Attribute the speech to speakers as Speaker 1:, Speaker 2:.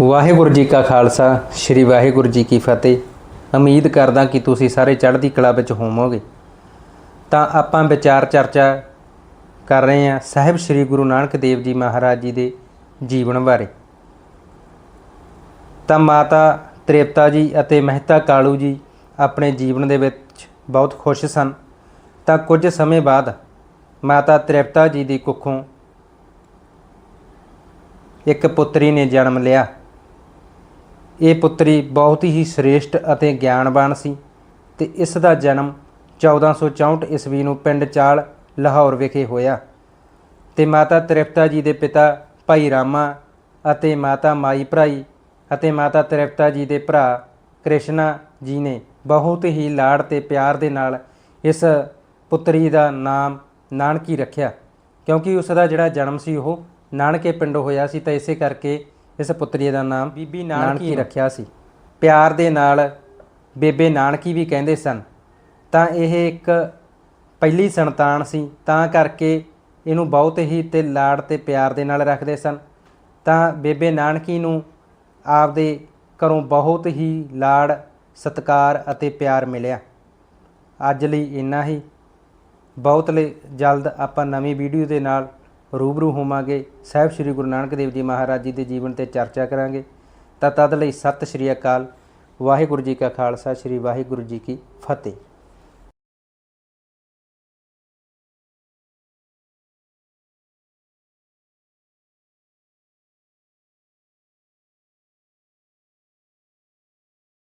Speaker 1: ਵਾਹਿਗੁਰੂ ਜੀ ਕਾ ਖਾਲਸਾ, ਸ੍ਰੀ ਵਾਹਿਗੁਰੂ ਜੀ ਕੀ ਫਤਿਹ। ਉਮੀਦ ਕਰਦਾ ਕਿ ਤੁਸੀਂ ਸਾਰੇ ਚੜ੍ਹਦੀ ਕਲਾ ਵਿੱਚ ਹੋਵੋਗੇ। ਤਾਂ ਆਪਾਂ ਵਿਚਾਰ ਚਰਚਾ ਕਰ ਰਹੇ ਹਾਂ ਸਾਹਿਬ ਸ੍ਰੀ ਗੁਰੂ ਨਾਨਕ ਦੇਵ ਜੀ ਮਹਾਰਾਜ ਜੀ ਦੇ ਜੀਵਨ ਬਾਰੇ। ਤਾਂ ਮਾਤਾ ਤ੍ਰਿਪਤਾ ਜੀ ਅਤੇ ਮਹਿਤਾ ਕਾਲੂ ਜੀ ਆਪਣੇ ਜੀਵਨ ਦੇ ਵਿੱਚ ਬਹੁਤ ਖੁਸ਼ ਸਨ। ਤਾਂ ਕੁਝ ਸਮੇਂ ਬਾਅਦ ਮਾਤਾ ਤ੍ਰਿਪਤਾ ਜੀ ਦੀ ਕੁੱਖੋਂ ਇੱਕ ਪੁੱਤਰੀ ਨੇ ਜਨਮ ਲਿਆ। ਇਹ ਪੁੱਤਰੀ ਬਹੁਤ ਹੀ ਸ੍ਰੇਸ਼ਟ ਅਤੇ ਗਿਆਨਵਾਨ ਸੀ ਤੇ ਇਸ ਦਾ ਜਨਮ 1464 ਈਸਵੀ ਨੂੰ ਪਿੰਡ ਚਾਲ, ਲਾਹੌਰ ਵਿਖੇ ਹੋਇਆ ਤੇ ਮਾਤਾ ਤ੍ਰਿਪਤਾ ਜੀ ਦੇ ਪਿਤਾ ਭਾਈ ਰਾਮਾ ਅਤੇ ਮਾਤਾ ਮਾਈ ਭਰਾਈ ਅਤੇ ਮਾਤਾ ਤ੍ਰਿਪਤਾ ਜੀ ਦੇ ਭਰਾ ਕ੍ਰਿਸ਼ਨਾ ਜੀ ਨੇ ਬਹੁਤ ਹੀ ਲਾੜ ਤੇ ਪਿਆਰ ਦੇ ਨਾਲ ਇਸ ਪੁੱਤਰੀ ਦਾ ਨਾਮ ਨਾਨਕੀ ਰੱਖਿਆ ਕਿਉਂਕਿ ਉਸ ਦਾ ਜਿਹੜਾ ਜਨਮ ਸੀ ਉਹ ਨਾਨਕੇ ਪਿੰਡ ਹੋਇਆ ਸੀ ਤਾਂ ਇਸੇ ਕਰਕੇ ਇਸ ਪੁੱਤਰੀ ਦਾ ਨਾਮ ਬੀਬੀ ਨਾਨਕੀ ਰੱਖਿਆ ਸੀ। ਪਿਆਰ ਦੇ ਨਾਲ ਬੇਬੇ ਨਾਨਕੀ ਵੀ ਕਹਿੰਦੇ ਸਨ। ਤਾਂ ਇਹ ਇੱਕ ਪਹਿਲੀ ਸੰਤਾਨ ਸੀ। ਤਾਂ ਕਰਕੇ ਇਹਨੂੰ ਬਹੁਤ ਹੀ ਤੇ ਲਾੜ ਤੇ ਪਿਆਰ ਦੇ ਨਾਲ ਰੱਖਦੇ ਸਨ। ਤਾਂ ਬੇਬੇ ਨਾਨਕੀ ਨੂੰ ਆਪਦੇ ਘਰੋਂ ਬਹੁਤ ਹੀ ਲਾੜ ਸਤਿਕਾਰ ਅਤੇ ਪਿਆਰ ਮਿਲਿਆ। ਅੱਜ ਲਈ ਇੰਨਾ ਹੀ। ਬਹੁਤ ਲਈ ਜਲਦ ਆਪਾਂ ਨਵੀਂ ਵੀਡੀਓ ਦੇ ਨਾਲ ਰੂਬਰੂ ਹੋਵਾਂਗੇ। ਸਾਹਿਬ ਸ੍ਰੀ ਗੁਰੂ ਨਾਨਕ ਦੇਵ ਜੀ ਮਹਾਰਾਜ ਜੀ ਦੇ ਜੀਵਨ ਤੇ ਚਰਚਾ ਕਰਾਂਗੇ। ਤਾਂ ਤਦ ਲਈ ਸਤਿ ਸ੍ਰੀ ਅਕਾਲ। ਵਾਹਿਗੁਰੂ ਜੀ ਕਾ ਖਾਲਸਾ, ਸ੍ਰੀ ਵਾਹਿਗੁਰੂ ਜੀ ਕੀ ਫਤਿਹ।